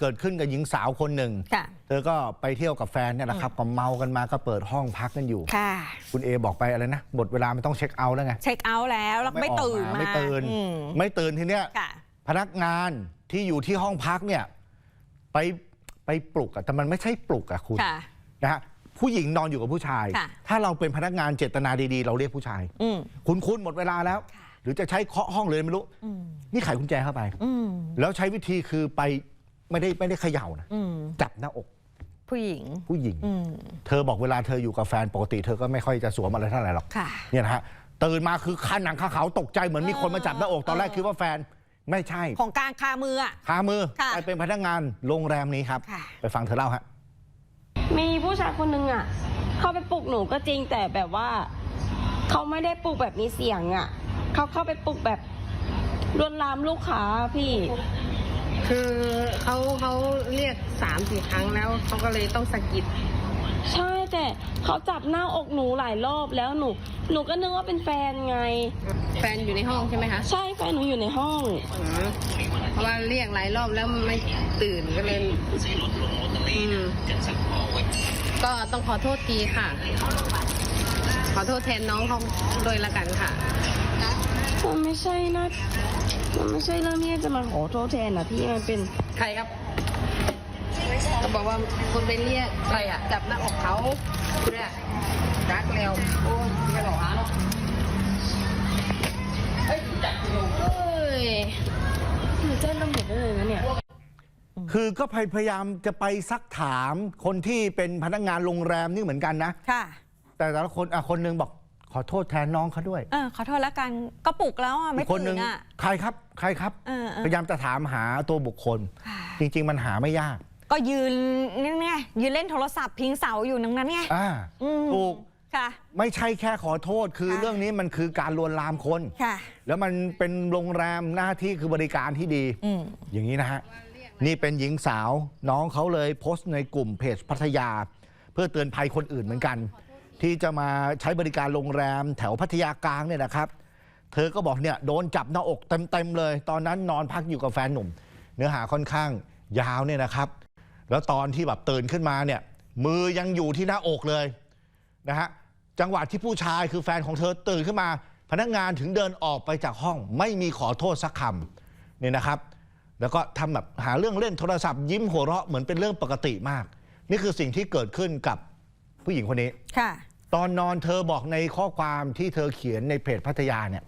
เกิดขึ้นกับหญิงสาวคนหนึ่ง ค่ะ เธอก็ไปเที่ยวกับแฟนเนี่ยแหละครับก็เมากันมาก็เปิดห้องพักกันอยู่ ค่ะ คุณเอบอกไปอะไรนะหมดเวลาไม่ต้องเช็คเอาท์แล้วไง เช็คเอาท์แล้วแล้วก็ไม่ออกตื่นมาไม่ตื่นอืมไม่ตื่นทีเนี้ย ค่ะ พนักงานที่อยู่ที่ห้องพักเนี่ย ไปไปปลุกอะแต่มันไม่ใช่ปลุกอะคุณค่ะ นะฮะผู้หญิงนอนอยู่กับผู้ชาย ค่ะ ถ้าเราเป็นพนักงานเจตนาดีๆ เราเรียกผู้ชาย อืม คุณคุณหมดเวลาแล้วค่ะหรือจะใช้เคาะห้องเลยไม่รู้ อืม นี่ไขกุญแจเข้าไป อืม แล้วใช้วิธีคือไป ไม่ได้ไม่ได้เขย่านะอืมจับหน้าอกผู้หญิง ผู้หญิง อืมเธอบอกเวลาเธออยู่กับแฟนปกติเธอก็ไม่ค่อยจะสวมอะไรเท่าไหร่หรอก ค่ะ เนี่ยนะฮะตื่นมาคือคันหนังคาเขาวตกใจเหมือนมีคนมาจับหน้าอกตอนแรกคิดว่าแฟนไม่ใช่ของการคามืออะ คามือค่ะไปเป็นพนักงานโรงแรมนี้ครับ ค่ะ ไปฟังเธอเล่าฮะ มีผู้ชายคนนึงอะ เข้าไปปลุกหนูก็จริงแต่แบบว่า เขาไม่ได้ปลุกแบบมีเสียงอะ เขาเข้าไปปลุกแบบลวนลามลูกค้าพี่ คือเขาเขาเรียกสามสี่ครั้งแล้วเขาก็เลยต้องสะกิด ใช่แต่เขาจับหน้าอกหนูหลายรอบแล้วหนู หนูก็นึกว่าเป็นแฟนไง แฟนอยู่ในห้องใช่ไหมคะใช่แฟนหนูอยู่ในห้อง อืมเพราะว่าเรียกหลายรอบแล้วมันไม่ตื่นก็เลยอืมก็ต้องขอโทษทีค่ะ ขอโทษแทนน้องเขาโดยละกันค่ะ มันไม่ใช่นะ มันไม่ใช่เรื่องที่จะมาขอโทษแทนนะพี่มันเป็นใครครับก็บอกว่าคนไปเรียกใครอะจับหน้าอกเขาเนี่ยรักเร็วโอ้ยไม่บอกหาเนาะเอ้ยจับอยู่เอ้ยหนูแจ้งตำรวจได้เลยนะเนี่ยคือก็พยายามจะไปซักถามคนที่เป็นพนักงานโรงแรมนี่เหมือนกันนะ ค่ะ แต่แต่ละคนอะคนหนึงบอกข อโทษแทนน้องเขาด้วยเออขอโทษแล้วกันก็ปลุกแล้วอะไม่อีกคนหตื่นึ่นงอะ ใครครับใครครับ เออเออ พยายามจะถามหาตัวบุคคลค่ะจริง ๆ มันหาไม่ยาก ก็ยืนนี่ไงยืนเล่นโทรศัพท์พิงเสาอยู่ตรงนั้นไงอ่า อืมถูก ค่ะ ไม่ใช่แค่ขอโทษคือค่ะ เรื่องนี้มันคือการลวนลามคน ค่ะ แล้วมันเป็นโรงแรมหน้าที่คือบริการที่ดี อืม อย่างนี้นะฮะ นี่เป็นหญิงสาวน้องเขาเลยโพสต์ในกลุ่มเพจพัทยา เพื่อเตือนภัยคนอื่นเหมือนกัน ที่จะมาใช้บริการโรงแรมแถวพัทยากลางเนี่ยนะครับ เธอก็บอกเนี่ยโดนจับหน้าอกเต็มๆเลย ตอนนั้นนอนพักอยู่กับแฟนหนุ่ม เนื้อหาค่อนข้างยาวเนี่ยนะครับ แล้วตอนที่แบบตื่นขึ้นมาเนี่ยมือยังอยู่ที่หน้าอกเลยนะฮะจังหวะที่ผู้ชายคือแฟนของเธอตื่นขึ้นมา พนักงานถึงเดินออกไปจากห้อง ไม่มีขอโทษสักคำเนี่ยนะครับ แล้วก็ทำแบบหาเรื่องเล่นโทรศัพท์ยิ้มหัวเราะเหมือนเป็นเรื่องปกติมาก นี่คือสิ่งที่เกิดขึ้นกับ ผู้หญิงคนนี้ ค่ะ ตอนนอนเธอบอกในข้อความที่เธอเขียนในเพจพัทยาเนี่ย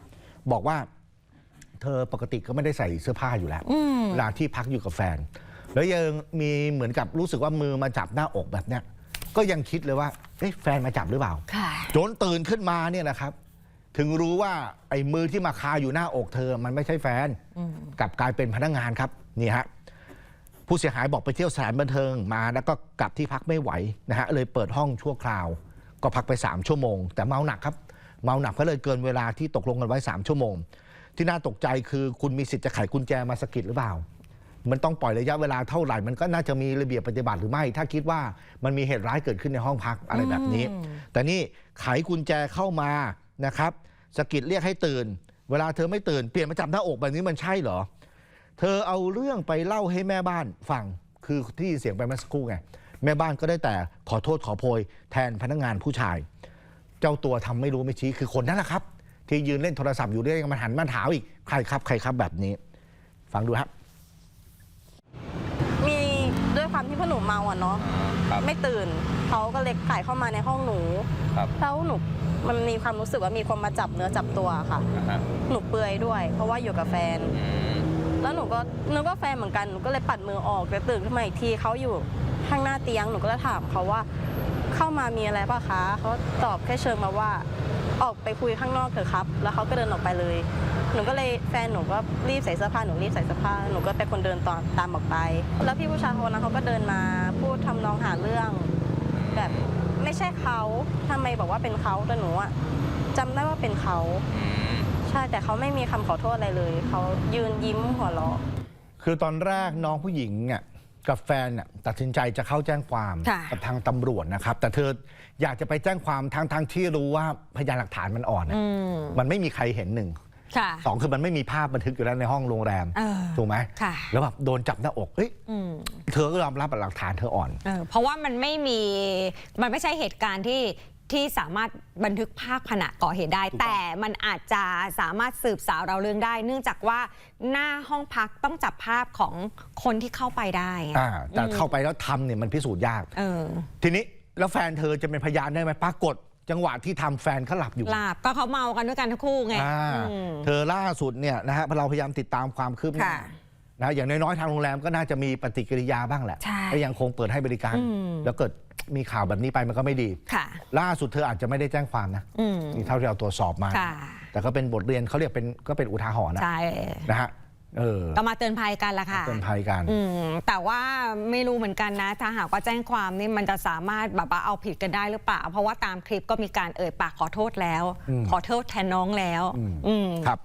บอกว่า เธอปกติก็ไม่ได้ใส่เสื้อผ้าอยู่แล้วอืม เวลาที่พักอยู่กับแฟน แล้วยังมีเหมือนกับรู้สึกว่ามือมาจับหน้าอกแบบเนี้ยก็ยังคิดเลยว่าเอ๊ะแฟนมาจับหรือเปล่า ค่ะ จนตื่นขึ้นมาเนี่ยนะครับ ถึงรู้ว่าไอ้มือที่มาคาอยู่หน้าอกเธอ มันไม่ใช่แฟนอืมกลับกลายเป็นพนักงานครับ นี่ฮะ ผู้เสียหายบอกไปเที่ยวสถานบันเทิงมา แล้วก็กลับที่พักไม่ไหวนะฮะเลยเปิดห้องชั่วคราว ก็พักไป 3 ชั่วโมง แต่เมาหนักครับ เมาหนักก็เลยเกินเวลาที่ตกลงกันไว้ 3 ชั่วโมง ที่น่าตกใจคือคุณมีสิทธิ์จะไขกุญแจมาสะกิดหรือเปล่า มันต้องปล่อยระยะเวลาเท่าไหร่ มันก็น่าจะมีระเบียบปฏิบัติหรือไม่ ถ้าคิดว่ามันมีเหตุร้ายเกิดขึ้นในห้องพักอะไรแบบนี้อืมแต่นี่ไขกุญแจเข้ามานะครับสะกิดเรียกให้ตื่น เวลาเธอไม่ตื่นเปลี่ยนมาจับหน้าอกแบบนี้มันใช่เหรอ เธอเอาเรื่องไปเล่าให้แม่บ้านฟัง คือที่เสียงไปเมื่อสักครู่ไง แม่บ้านก็ได้แต่ขอโทษขอโพย แทนพนักงานผู้ชาย เจ้าตัวทำไม่รู้ไม่ชี้คือคนนั้นแหละครับ ที่ยืนเล่นโทรศัพท์อยู่ด้วยมันหันมาถามอีก ใครครับใครครับแบบนี้ ฟังดูครับมีด้วยความที่พ่อหนูเมาอะเนาะครับไม่ตื่นเขาก็เลยไก่เข้ามาในห้องหนูครับแล้วหนูมันมีความรู้สึกว่ามีคนมาจับเนื้อจับตัวค่ะอ่าฮะหนูเปลือยด้วย เพราะว่าอยู่กับแฟนอืม แล้วหนูก็นึกว่าแฟนเหมือนกันหนูก็เลยปัดมือออกแต่ตื่นขึ้นมาอีกทีเขาอยู่ข้างหน้าเตียงหนูก็เลยถามเขาว่า เข้ามามีอะไรป่ะคะเขาตอบแค่เชิงมาว่าออกไปคุยข้างนอกเถอะครับ แล้วเขาก็เดินออกไปเลย หนูก็เลยแฟนหนูก็รีบใส่เสื้อผ้าหนูรีบใส่เสื้อผ้าหนูก็เป็นคนเดินตามตามออกไป แล้วพี่ผู้ชายคนนั้นเขาก็เดินมาพูดทำนองหาเรื่อง แบบไม่ใช่เขาทำไมบอกว่าเป็นเขาแต่หนูอะจำได้ว่าเป็นเขา ใช่แต่เขาไม่มีคำขอโทษอะไรเลย เขายืนยิ้มหัวเราะ คือตอนแรกน้องผู้หญิงเนี่ยกับแฟนน่ะตัดสินใจจะเข้าแจ้งความค่ะ กับทางตำรวจนะครับ แต่เธออยากจะไปแจ้งความทางทางที่รู้ว่าพยานหลักฐานมันอ่อนอะอืมมันไม่มีใครเห็นหนึ่งค่ะ สองคือมันไม่มีภาพบันทึกอยู่แล้วในห้องโรงแรมเออถูกไหมค่ะ แล้วแบบโดนจับหน้าอกเอ้ยอืมเธอก็ยอมรับว่าหลักฐานเธออ่อน เออเพราะว่ามันไม่มีมันไม่ใช่เหตุการณ์ที่ ที่สามารถบันทึกภาพขณะก่อเหตุได้ ถูกต้อง แต่มันอาจจะสามารถสืบสาวเราวเรื่องได้ เนื่องจากว่าหน้าห้องพักต้องจับภาพของคนที่เข้าไปได้ไงอ่าแต่เข้าไปแล้วทำเนี่ยมันพิสูจน์ยาก เออทีนี้แล้วแฟนเธอจะเป็นพยานได้ไหมปรากฏ จังหวะที่ทำแฟนเขาหลับอยู่หลับก็เขาเมากันด้วยกันทั้งคู่ไงอ่าอืม เธอล่าสุดเนี่ยนะฮะเราพยายามติดตามความคืบหน้าค่ะนะอย่างน้อยๆทางโรงแรมก็น่าจะมีปฏิกิริยาบ้างแหละใช่ก็ยังคงเปิดให้บริการอืมแล้วเกิด มีข่าวแบบนี้ไปมันก็ไม่ดี ค่ะ ล่าสุดเธออาจจะไม่ได้แจ้งความนะอืม นี่เท่าที่เราตรวจสอบมา ค่ะ แต่ก็เป็นบทเรียนเขาเรียกเป็นก็เป็นอุทาหรณ์นะใช่ นะฮะเออก็มาเตือนภัยกันละค่ะ เตือนภัยกัน อืม แต่ว่าไม่รู้เหมือนกันนะ ถ้าหากว่าแจ้งความนี่มันจะสามารถแบบว่าเอาผิดกันได้หรือเปล่า เพราะว่าตามคลิปก็มีการเอ่ยปากขอโทษแล้ว อืมขอโทษแทนน้องแล้ว อืม อืม ครับ